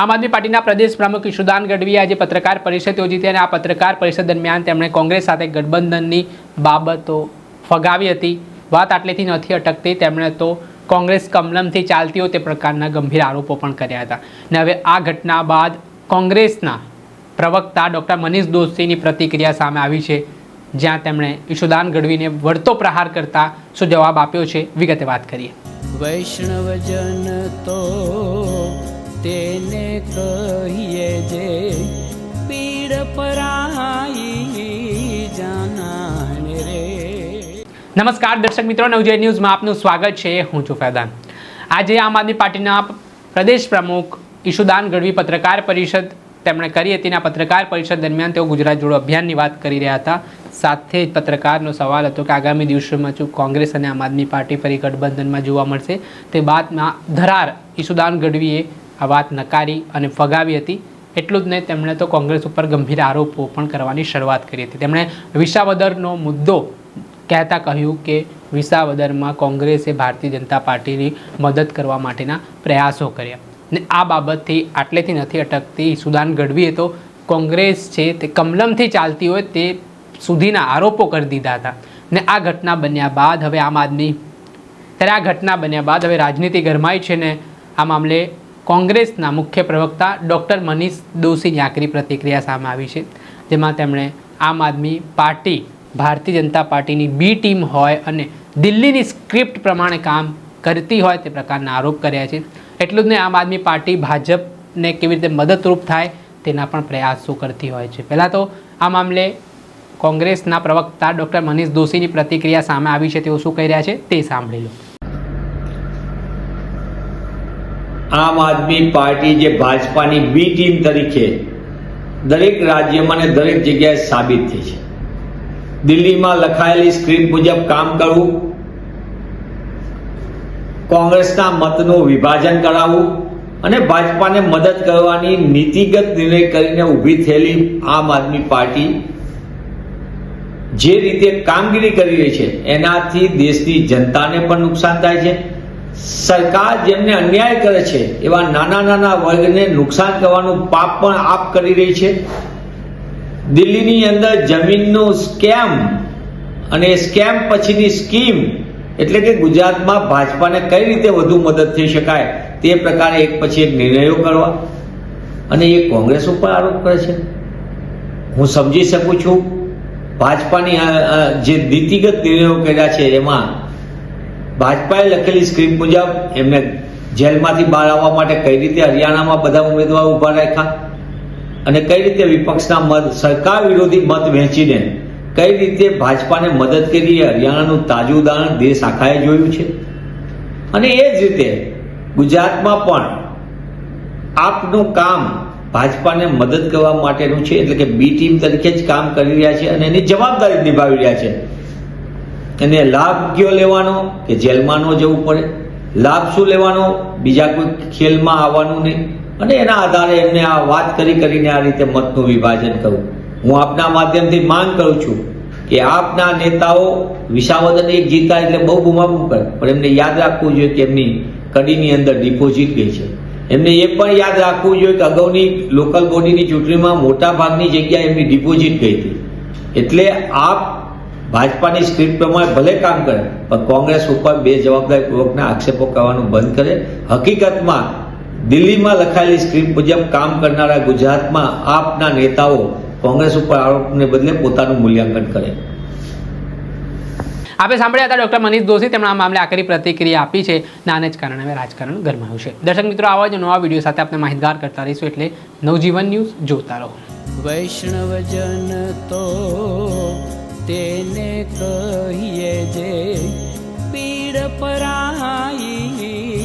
આમ આદમી પાર્ટીના પ્રદેશ પ્રમુખ ઈશુદાન ગઢવીએ આજે પત્રકાર પરિષદ યોજી હતી અને આ પત્રકાર પરિષદ દરમિયાન તેમણે કોંગ્રેસ સાથે ગઠબંધનની બાબતો ફગાવી હતી. વાત આટલેથી નથી અટકતી. તેમણે તો કોંગ્રેસ કમલમથી ચાલતી હોય તે પ્રકારના ગંભીર આરોપો પણ કર્યા હતા. અને હવે આ ઘટના બાદ કોંગ્રેસના પ્રવક્તા ડૉક્ટર મનીષ દોશીની પ્રતિક્રિયા સામે આવી છે, જ્યાં તેમણે ઈશુદાન ગઢવીને વળતો પ્રહાર કરતા શું જવાબ આપ્યો છે, વિગતે વાત કરીએ. વૈષ્ણવજન તો તેને કહીએ જે પીડ પરાઈ જાનાને રે. નમસ્કાર દર્શક મિત્રો, નવજય ન્યૂઝમાં આપનું સ્વાગત છે. હું છું ફૈદાન. આજે આમ આદમી પાર્ટીના પ્રદેશ પ્રમુખ ઈશુદાન ગઢવી પત્રકાર પરિષદ તેમણે કરી હતી અને પત્રકાર પરિષદ દરમિયાન તેઓ ગુજરાત જોડો અભિયાનની વાત કરી રહ્યા હતા. સાથે જ પત્રકારનો સવાલ હતો કે આગામી દિવસોમાં શું કોંગ્રેસ અને આમ આદમી પાર્ટી ફરી ગઠબંધનમાં જોવા મળશે, તે બાદમાં ધરાર ઈશુદાન ગઢવીએ આ વાત નકારી અને ફગાવી હતી. એટલું જ નહીં, તેમણે તો કોંગ્રેસ ઉપર ગંભીર આરોપો પણ કરવાની શરૂઆત કરી હતી. તેમણે વિસાવદરનો મુદ્દો કહેતા કહ્યું કે વિસાવદરમાં કોંગ્રેસે ભારતીય જનતા પાર્ટીની મદદ કરવા માટેના પ્રયાસો કર્યા. ને આ બાબતથી આટલેથી નથી અટકતી સુદાન ગઢવીએ તો કોંગ્રેસ છે તે કમલમથી ચાલતી હોય તે સુધીના આરોપો કરી દીધા હતા. ને આ ઘટના બન્યા બાદ હવે આમ આદમી ત્યારે આ ઘટના બન્યા બાદ હવે રાજનીતિ ગરમાઈ છે ને આ મામલે કોંગ્રેસના મુખ્ય પ્રવક્તા ડૉક્ટર મનીષ દોશીની આકરી પ્રતિક્રિયા સામે આવી છે. જેમાં તેમણે આમ આદમી પાર્ટી, ભારતીય જનતા પાર્ટીની બી ટીમ હોય અને દિલ્હીની સ્ક્રિપ્ટ પ્રમાણે કામ કરતી હોય તે પ્રકારના આરોપ કર્યા છે. એટલું જ નહીં, આમ આદમી પાર્ટી ભાજપને કેવી રીતે મદદરૂપ થાય તેના પણ પ્રયાસો કરતી હોય છે. પહેલાં તો આ મામલે કોંગ્રેસના પ્રવક્તા ડૉક્ટર મનીષ દોશીની પ્રતિક્રિયા સામે આવી છે, તેઓ શું કહી રહ્યા છે તે સાંભળી લો. આમ આદમી પાર્ટી જે ભાજપાની બી ટીમ તરીકે દરેક રાજ્યમાં અને દરેક જગ્યાએ સાબિત થઈ છે. દિલ્હીમાં લખાયેલી સ્ક્રીન મુજબ કામ કરવું કોંગ્રેસના મતનું વિભાજન કરાવવું અને ભાજપાને મદદ કરવાની નીતિગત નિર્ણય કરીને ઊભી થયેલી આમ આદમી પાર્ટી જે રીતે કામગીરી કરી રહી છે, એનાથી દેશની જનતાને પણ નુકસાન થાય છે. સરકાર જેમને અન્યાય કરે છે, એવા નાના નાના વર્ગને નુકસાન કરવાનું પાપ પણ આપ કરી રહી છે. દિલ્હીની અંદર જમીનનો સ્કેમ અને સ્કેમ પછીની સ્કીમ એટલે કે ગુજરાતમાં ભાજપાને કઈ રીતે વધુ મદદ થઈ શકાય તે પ્રકારે એક પછી એક નિર્ણયો કરવા અને એ કોંગ્રેસ ઉપર આરોપ કરે છે. હું સમજી શકું છું ભાજપાની જે નીતિગત નિર્ણયો કર્યા છે એમાં ભાજપાએ લખેલી સ્ક્રિપ્ટ મુજબ એમને જેલમાંથી બહાર આવવા માટે કઈ રીતે હરિયાણામાં બધા ઉમેદવારો ઊભા રાખ્યા અને કઈ રીતે વિપક્ષના મત, સરકાર વિરોધી મત વહેંચીને કઈ રીતે ભાજપાને મદદ કરી હરિયાણાનું તાજું ઉદાહરણ દેશ આખાએ જોયું છે. અને એ જ રીતે ગુજરાતમાં પણ આપનું કામ ભાજપાને મદદ કરવા માટેનું છે, એટલે કે બી ટીમ તરીકે જ કામ કરી રહ્યા છે અને એની જવાબદારી નિભાવી રહ્યા છે. એને લાભ કયો લેવાનો? કે જેલમાં ન જવું પડે. લાભ શું લેવાનો? બીજા કોઈ ખેલમાં આવવાનું નહીં. અને એના આધારે એમને આ વાત કરી કરીને આ રીતે મતનું વિભાજન કરવું. હું આપના માધ્યમથી માંગ કરું છું કે આપના નેતાઓ વિસાવદન એક જીતા એટલે બહુ બુમાબુમ કરે. પણ એમને યાદ રાખવું જોઈએ કે એમની કડીની અંદર ડિપોઝિટ ગઈ છે. એમને એ પણ યાદ રાખવું જોઈએ કે અગાઉની લોકલ બોડીની ચૂંટણીમાં મોટા ભાગની જગ્યાએ એમની ડિપોઝિટ ગઈ હતી. એટલે આપ ભાજપાની સ્ક્રિપ્ટ પ્રમાણે ભલે કામ કરે, પણ કોંગ્રેસ ઉપર બે જવાબદારીપૂર્વકના આક્ષેપો કરવાનું બંધ કરે. હકીકતમાં દિલ્હીમાં લખાયેલી સ્ક્રિપ્ટ મુજબ કામ કરનારા ગુજરાતમાં આપના નેતાઓ કોંગ્રેસ ઉપર આરોપને બદલે પોતાનું મૂલ્યાંકન કરે. આપણે સાંભળ્યા હતા ડૉક્ટર મનીષ દોશી, તેમણે આ મામલે આકરી પ્રતિક્રિયા આપી છે. નાને જ કારણે હવે રાજકારણ ગરમાયું છે. દર્શક મિત્રો, આવા જ નવા વીડિયો સાથે આપણે માહિતગાર કરતા રહીશું એટલે નવજીવન ન્યૂઝ જોતા રહો. વૈષ્ણવજન તો તેને કહીએ જે પીડ પરાઈ